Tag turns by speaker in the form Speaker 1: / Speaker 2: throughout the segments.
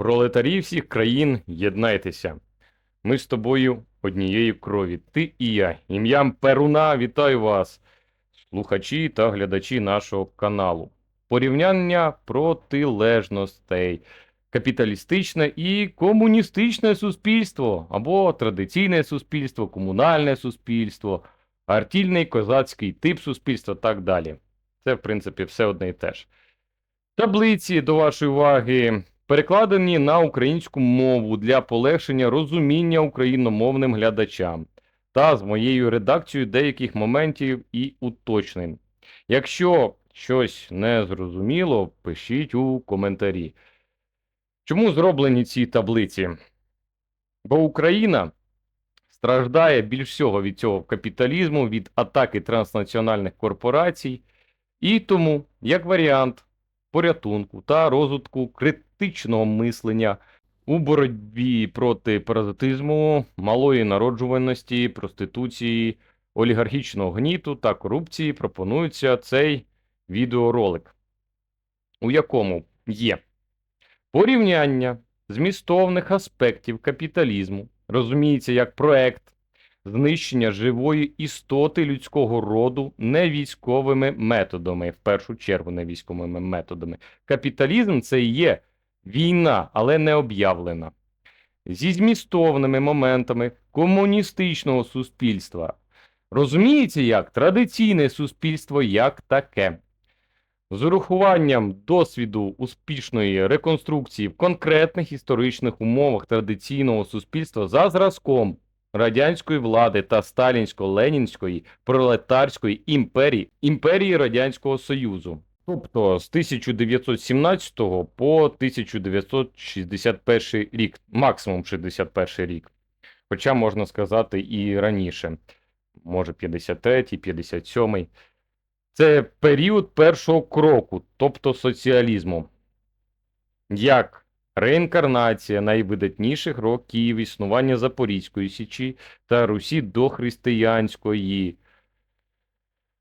Speaker 1: Пролетарі всіх країн, єднайтеся. Ми з тобою однієї крові, ти і я. Ім'ям Перуна вітаю вас, слухачі та глядачі нашого каналу. Порівняння протилежностей. Капіталістичне і комуністичне суспільство, або традиційне суспільство, комунальне суспільство, артільний козацький тип суспільства, так далі. Це, в принципі, все одне і те ж. Таблиці до вашої уваги перекладені на українську мову для полегшення розуміння україномовним глядачам та з моєю редакцією деяких моментів і уточнень. Якщо щось не зрозуміло, пишіть у коментарі. Чому зроблені ці таблиці? Бо Україна страждає більш всього від цього капіталізму, від атаки транснаціональних корпорацій, і тому, як варіант порятунку та розвитку критичного мислення у боротьбі проти паразитизму, малої народжуваності, проституції, олігархічного гніту та корупції пропонується цей відеоролик, у якому є порівняння змістовних аспектів капіталізму, розуміється як проект знищення живої істоти людського роду не військовими методами, в першу чергу не військовими методами. Капіталізм це і є війна, але не об'явлена. Зі змістовними моментами комуністичного суспільства. Розуміється як традиційне суспільство як таке. З урахуванням досвіду успішної реконструкції в конкретних історичних умовах традиційного суспільства за зразком радянської влади та сталінсько-ленінської пролетарської імперії імперії Радянського Союзу. Тобто з 1917 по 1961 рік, максимум 61 рік. Хоча можна сказати і раніше, може 53, 57. Це період першого кроку, тобто соціалізму. Як реінкарнація найвидатніших років існування Запорізької Січі та Русі дохристиянської.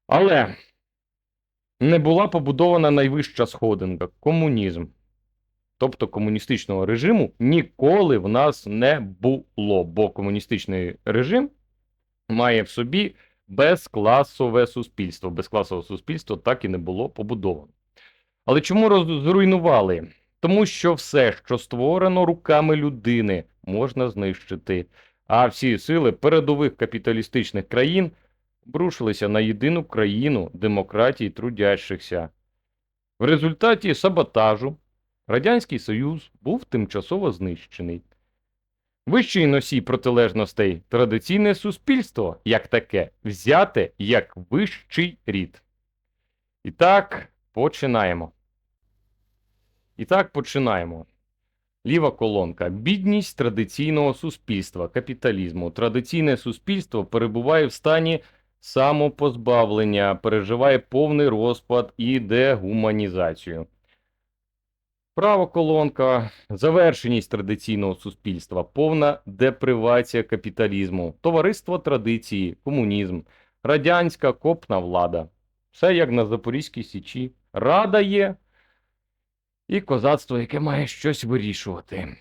Speaker 1: Але не була побудована найвища сходинка комунізм. Тобто комуністичного режиму ніколи в нас не було, бо комуністичний режим має в собі безкласове суспільство. Безкласове суспільство так і не було побудовано. Але чому зруйнували? Тому що все, що створено руками людини, можна знищити. А всі сили передових капіталістичних країн обрушилися на єдину країну демократії трудящихся. В результаті саботажу Радянський Союз був тимчасово знищений. Вищий носій протилежностей традиційне суспільство, як таке, взяте як вищий рід. І так, починаємо. І так, починаємо. Ліва колонка. Бідність традиційного суспільства, капіталізму. Традиційне суспільство перебуває в стані самопозбавлення, переживає повний розпад і дегуманізацію. Права колонка. Завершеність традиційного суспільства, повна депривація капіталізму, товариство традиції, комунізм, радянська копна влада. Все як на Запорізькій Січі. Рада є і козацтво, яке має щось вирішувати.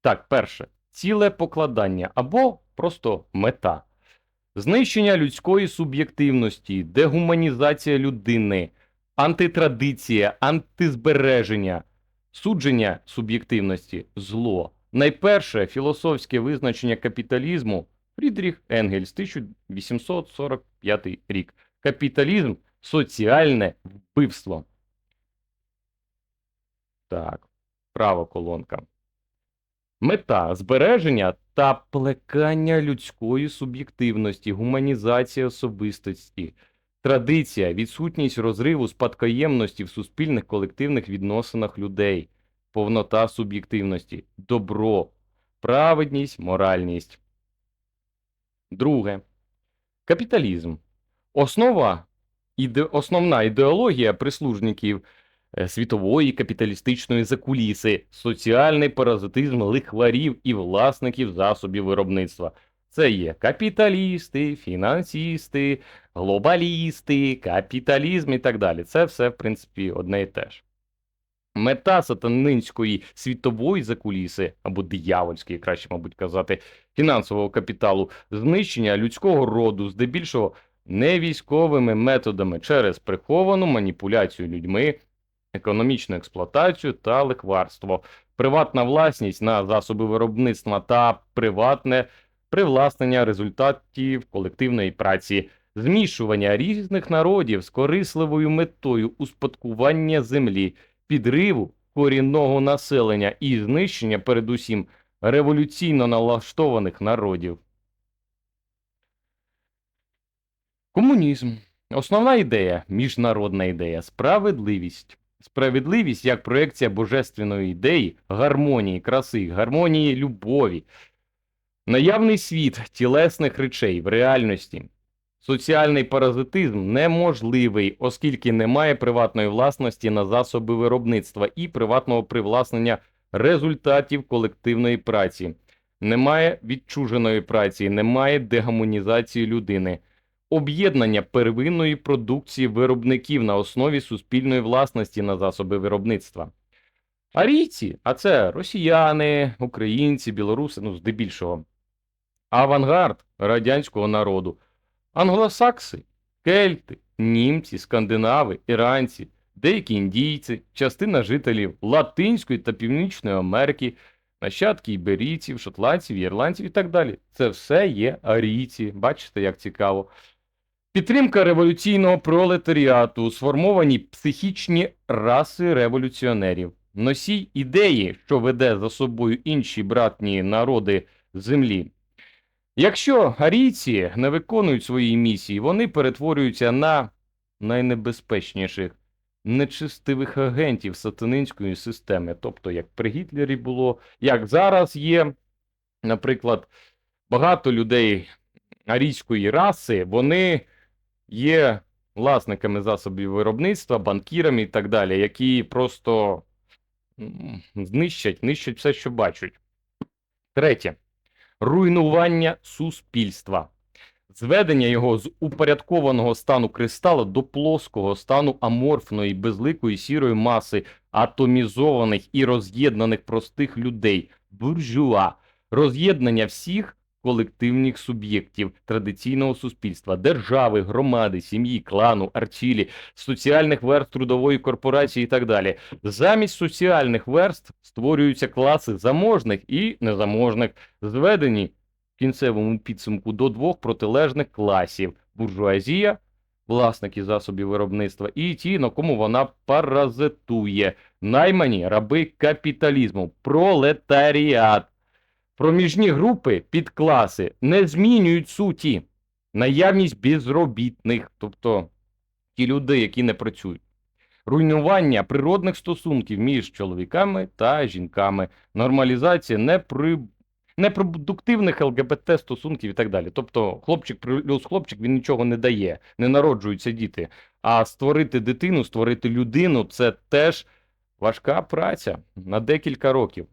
Speaker 1: Так, перше. Ціле покладання або просто мета. Знищення людської суб'єктивності, дегуманізація людини, антитрадиція, антизбереження, судження суб'єктивності зло. Найперше філософське визначення капіталізму Фрідріх Енгельс, 1845 рік. Капіталізм соціальне вбивство. Так, права колонка. Мета збереження та плекання людської суб'єктивності, гуманізація особистості, традиція, відсутність розриву спадкоємності в суспільних колективних відносинах людей, повнота суб'єктивності, добро, праведність, моральність. Друге. Капіталізм. Основа, іде, основна ідеологія прислужників світової капіталістичної закуліси, соціальний паразитизм лихварів і власників засобів виробництва. Це є капіталісти, фінансісти, глобалісти, капіталізм і так далі. Це все, в принципі, одне і те ж. Мета сатанинської світової закуліси, або диявольської, краще, мабуть, казати, фінансового капіталу, знищення людського роду, здебільшого не військовими методами через приховану маніпуляцію людьми, економічну експлуатацію та лихварство, приватна власність на засоби виробництва та приватне привласнення результатів колективної праці, змішування різних народів з корисливою метою успадкування землі, підриву корінного населення і знищення передусім революційно налаштованих народів. Комунізм. Основна ідея міжнародна ідея справедливість. Справедливість як проекція божественної ідеї, гармонії, краси, гармонії любові. Наявний світ тілесних речей в реальності. Соціальний паразитизм неможливий, оскільки немає приватної власності на засоби виробництва і приватного привласнення результатів колективної праці. Немає відчуженої праці, немає дегамонізації людини об'єднання первинної продукції виробників на основі суспільної власності на засоби виробництва. Арійці, а це росіяни, українці, білоруси, ну здебільшого, авангард радянського народу, англосакси, кельти, німці, скандинави, іранці, деякі індійці, частина жителів Латинської та Північної Америки, нащадки іберійців, шотландців, ірландців і так далі. Це все є арійці. Бачите, як цікаво. Підтримка революційного пролетаріату, сформовані психічні раси революціонерів, носій ідеї, що веде за собою інші братні народи землі. Якщо арійці не виконують свої місії, вони перетворюються на найнебезпечніших нечистивих агентів сатанинської системи, тобто як при Гітлері було, як зараз є, наприклад, багато людей арійської раси, вони є власниками засобів виробництва, банкірами і так далі, які просто знищать, нищать все, що бачать. Третє. Руйнування суспільства. Зведення його з упорядкованого стану кристала до плоского стану аморфної, безликої сірої маси атомізованих і роз'єднаних простих людей, буржуа, роз'єднання всіх колективних суб'єктів традиційного суспільства, держави, громади, сім'ї, клану, арчілі, соціальних верств трудової корпорації і так далі. Замість соціальних верств створюються класи заможних і незаможних, зведені в кінцевому підсумку до двох протилежних класів: буржуазія, власники засобів виробництва, і ті, на кому вона паразитує, наймані раби капіталізму, пролетаріат. Проміжні групи підкласи не змінюють суті. Наявність безробітних, тобто ті люди, які не працюють. Руйнування природних стосунків між чоловіками та жінками, нормалізація непри... непродуктивних ЛГБТ стосунків і так далі. Тобто, хлопчик плюс хлопчик він нічого не дає, не народжуються діти. А створити дитину, створити людину це теж важка праця на декілька років.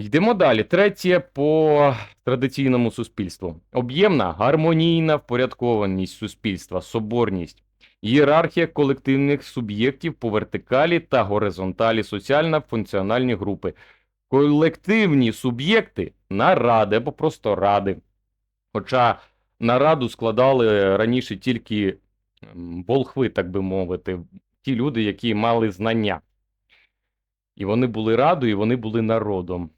Speaker 1: Йдемо далі. Третє по традиційному суспільству. Об'ємна, гармонійна впорядкованість суспільства, соборність, ієрархія колективних суб'єктів по вертикалі та горизонталі, соціальна функціональні групи, колективні суб'єкти наради або просто ради. Хоча нараду складали раніше тільки волхви, так би мовити, ті люди, які мали знання. І вони були радою, і вони були народом.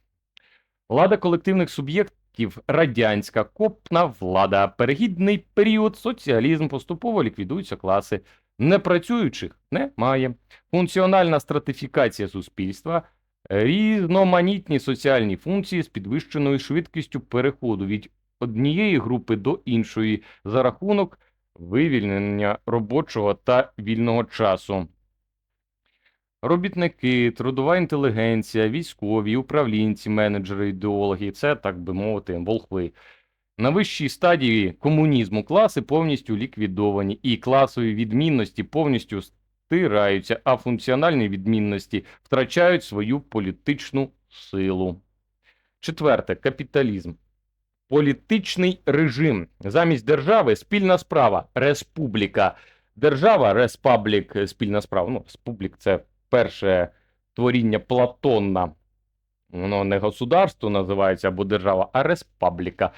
Speaker 1: Влада колективних суб'єктів радянська, копна влада, перехідний період, соціалізм, поступово ліквідуються класи. Непрацюючих немає. Функціональна стратифікація суспільства, різноманітні соціальні функції з підвищеною швидкістю переходу від однієї групи до іншої за рахунок вивільнення робочого та вільного часу. Робітники, трудова інтелігенція, військові, управлінці, менеджери, ідеологи це, так би мовити, волхви. На вищій стадії комунізму класи повністю ліквідовані, і класові відмінності повністю стираються, а функціональні відмінності втрачають свою політичну силу. Четверте капіталізм. Політичний режим. Замість держави спільна справа республіка. Держава респаблік спільна справа. Ну, республік це перше творіння Платона. Воно не государство називається або держава, а республіка.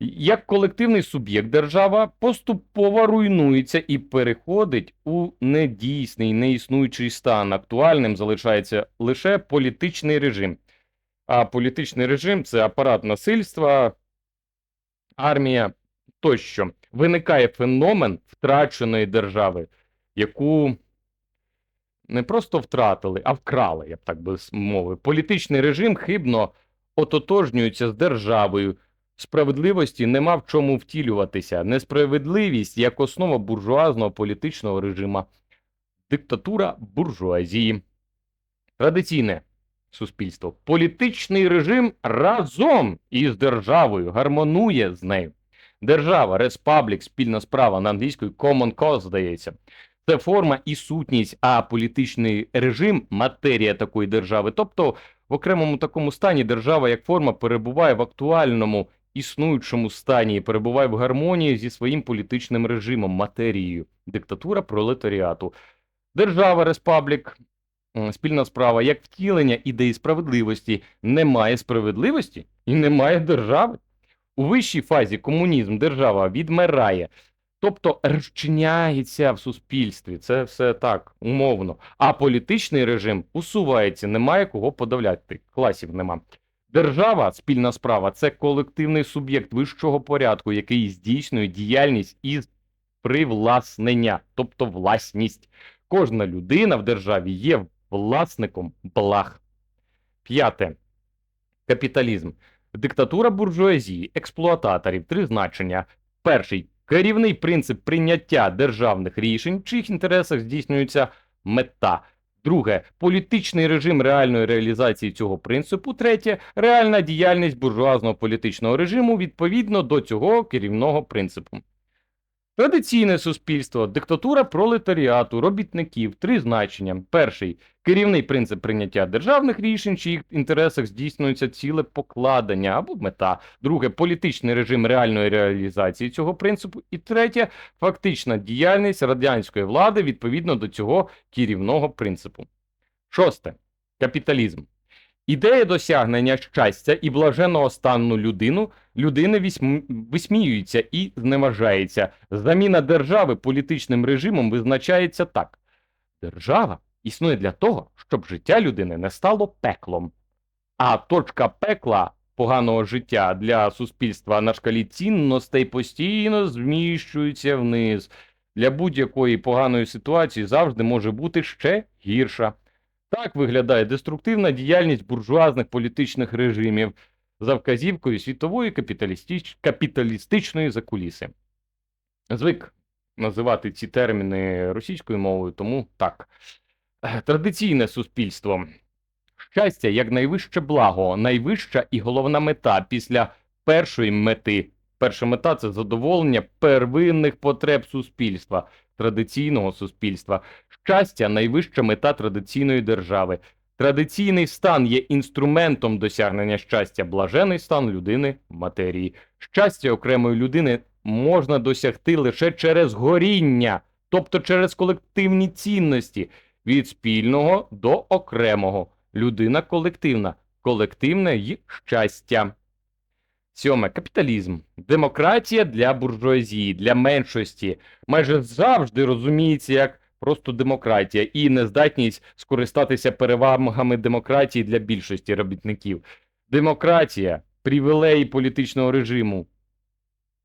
Speaker 1: Як колективний суб'єкт держава поступово руйнується і переходить у недійсний, неіснуючий стан. Актуальним залишається лише політичний режим. А політичний режим це апарат насильства, армія тощо. Виникає феномен втраченої держави, яку не просто втратили, а вкрали, я б так би мовив. Політичний режим хибно ототожнюється з державою. Справедливості нема в чому втілюватися. Несправедливість як основа буржуазного політичного режиму. Диктатура буржуазії. Традиційне суспільство. Політичний режим разом із державою гармонує з нею. Держава, респаблік, спільна справа на англійською common cause, здається. Це форма і сутність, а політичний режим матерія такої держави. Тобто в окремому такому стані держава як форма перебуває в актуальному існуючому стані перебуває в гармонії зі своїм політичним режимом, матерією. Диктатура пролетаріату. Держава, респаблік, спільна справа, як втілення ідеї справедливості. Немає справедливості і немає держави. У вищій фазі комунізм, держава відмирає, тобто розчиняється в суспільстві. Це все так, умовно. А політичний режим усувається, немає кого подавляти. Класів нема. Держава, спільна справа це колективний суб'єкт вищого порядку, який здійснює діяльність із привласнення, тобто власність. Кожна людина в державі є власником благ. П'яте. Капіталізм. Диктатура буржуазії, експлуататорів, три значення. Перший керівний принцип прийняття державних рішень, в чиїх інтересах здійснюється мета. Друге політичний режим реальної реалізації цього принципу. Третє реальна діяльність буржуазного політичного режиму відповідно до цього керівного принципу. Традиційне суспільство, диктатура пролетаріату, робітників, три значення. Перший керівний принцип прийняття державних рішень, в чиїх інтересах здійснюється ціле покладення або мета. Друге політичний режим реальної реалізації цього принципу. І третє фактична діяльність радянської влади відповідно до цього керівного принципу. Шосте капіталізм. Ідея досягнення щастя і блаженного стану людину людини висміюється і зневажається. Заміна держави політичним режимом визначається так: держава існує для того, щоб життя людини не стало пеклом. А точка пекла поганого життя для суспільства на шкалі цінностей постійно зміщується вниз. Для будь-якої поганої ситуації завжди може бути ще гірша. Так виглядає деструктивна діяльність буржуазних політичних режимів за вказівкою світової капіталістич... капіталістичної закуліси. Звик називати ці терміни російською мовою, тому так. Традиційне суспільство. Щастя як найвище благо, найвища і головна мета після першої мети. Перша мета це задоволення первинних потреб суспільства, традиційного суспільства. Щастя найвища мета традиційної держави. Традиційний стан є інструментом досягнення щастя, блажений стан людини матерії. Щастя окремої людини можна досягти лише через горіння, тобто через колективні цінності від спільного до окремого. Людина колективна, колективне й щастя. Сьоме капіталізм. Демократія для буржуазії, для меншості майже завжди розуміється як просто демократія і нездатність скористатися перевагами демократії для більшості робітників. Демократія, привілеї політичного режиму,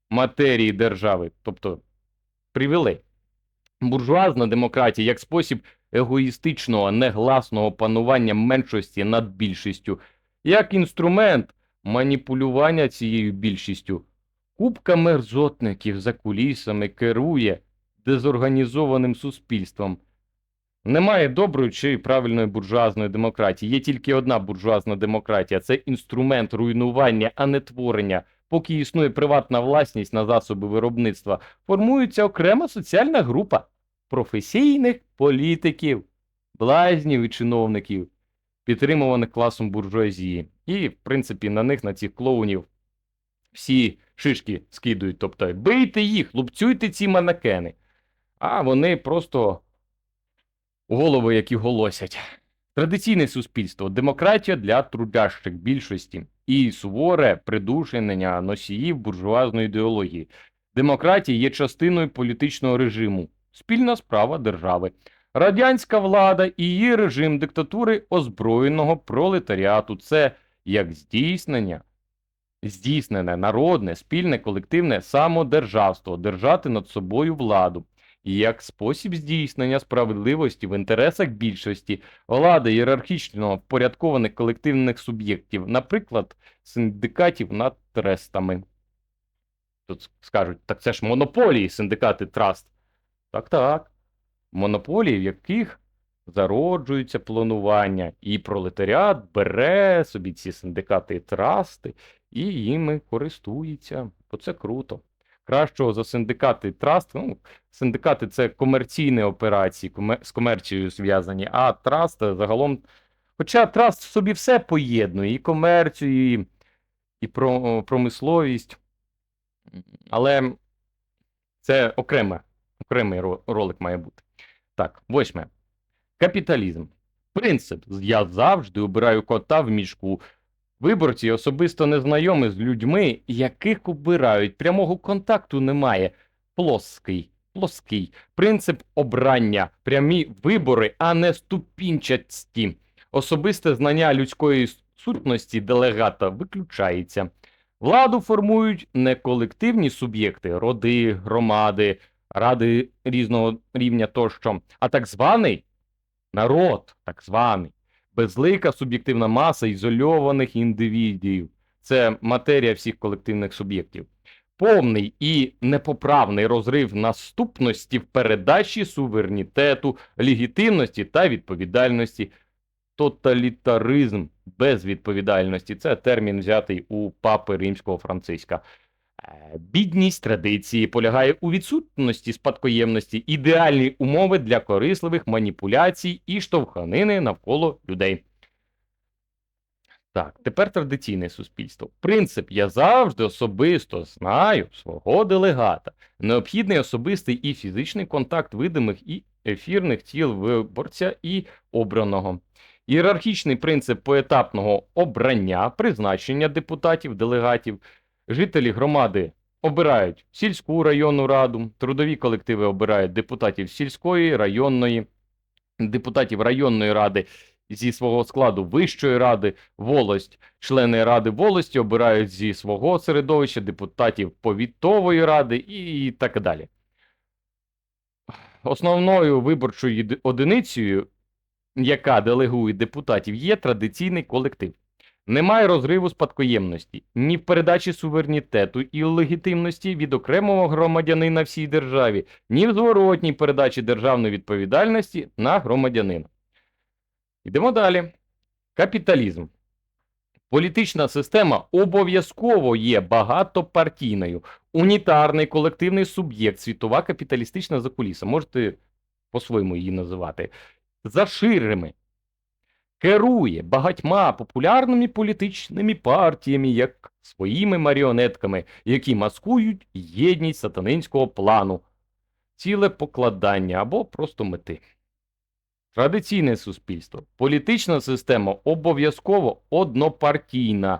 Speaker 1: матерії держави, тобто привілей. Буржуазна демократія як спосіб егоїстичного, негласного панування меншості над більшістю, як інструмент маніпулювання цією більшістю. Купка мерзотників за кулісами керує дезорганізованим суспільством. Немає доброї чи правильної буржуазної демократії. Є тільки одна буржуазна демократія це інструмент руйнування, а не творення. Поки існує приватна власність на засоби виробництва, формується окрема соціальна група професійних політиків, блазнів і чиновників, підтримуваних класом буржуазії. І, в принципі, на них, на цих клоунів, всі шишки скидують. Тобто, бийте їх, лупцюйте ці манекени. А вони просто голови, які голосять. Традиційне суспільство, демократія для трудящих більшості і суворе придушення носіїв буржуазної ідеології. Демократія є частиною політичного режиму, спільна справа держави. Радянська влада і її режим диктатури озброєного пролетаріату це як здійснення, здійснене народне, спільне, колективне самодержавство, держати над собою владу, і як спосіб здійснення справедливості в інтересах більшості, влада ієрархічно впорядкованих колективних суб'єктів, наприклад, синдикатів над трестами. Тут скажуть, так це ж монополії, синдикати траст. Так, так. Монополії, в яких зароджується планування, і пролетаріат бере собі ці синдикати і трасти і їми користується. Бо це круто. Кращого за синдикати і траст, ну, синдикати це комерційні операції, з комерцією зв'язані, а траст загалом. Хоча траст в собі все поєднує, і комерцію, і, і про, промисловість. Але це окреме, окремий ролик має бути. Так, восьме. Капіталізм. Принцип. Я завжди обираю кота в мішку. Виборці особисто не знайомі з людьми, яких обирають. Прямого контакту немає. Плоский. Плоский. Принцип обрання. Прямі вибори, а не ступінчасті. Особисте знання людської сутності делегата виключається. Владу формують не колективні суб'єкти, роди, громади, ради різного рівня тощо, а так званий народ, так званий, безлика суб'єктивна маса ізольованих індивідів. Це матерія всіх колективних суб'єктів. Повний і непоправний розрив наступності в передачі суверенітету, легітимності та відповідальності. Тоталітаризм без відповідальності це термін взятий у папи римського Франциска. Е, Бідність традиції полягає у відсутності спадкоємності, ідеальні умови для корисливих маніпуляцій і штовханини навколо людей. Так, тепер традиційне суспільство. Принцип я завжди особисто знаю свого делегата. Необхідний особистий і фізичний контакт видимих і ефірних тіл виборця і обраного. Ієрархічний принцип поетапного обрання, призначення депутатів, делегатів, жителі громади обирають сільську районну раду, трудові колективи обирають депутатів сільської, районної, депутатів районної ради зі свого складу Вищої ради, волость, члени ради волості обирають зі свого середовища депутатів повітової ради і так далі. Основною виборчою одиницею, яка делегує депутатів, є традиційний колектив. Немає розриву спадкоємності ні в передачі суверенітету і легітимності від окремого громадянина всій державі, ні в зворотній передачі державної відповідальності на громадянина. Йдемо далі. Капіталізм. Політична система обов'язково є багатопартійною. Унітарний колективний суб'єкт, світова капіталістична закуліса. Можете по-своєму її називати. За ширими. Керує багатьма популярними політичними партіями, як своїми маріонетками, які маскують єдність сатанинського плану, ціле покладання або просто мети. Традиційне суспільство. Політична система обов'язково однопартійна.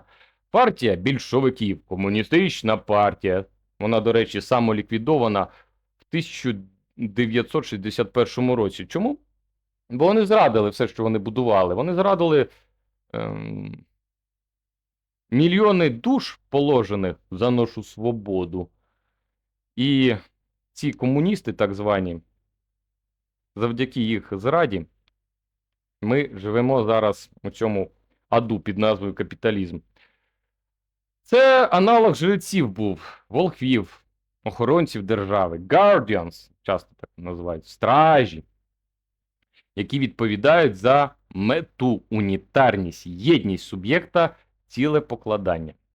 Speaker 1: Партія більшовиків, комуністична партія. Вона, до речі, самоліквідована в 1961 році. Чому? Бо вони зрадили все, що вони будували. Вони зрадили ем, мільйони душ, положених за нашу свободу. І ці комуністи, так звані, завдяки їх зраді, ми живемо зараз у цьому аду під назвою капіталізм. Це аналог жреців був, волхвів, охоронців держави, guardians, часто так називають, стражі, які відповідають за мету, унітарність, єдність суб'єкта, ціле покладання.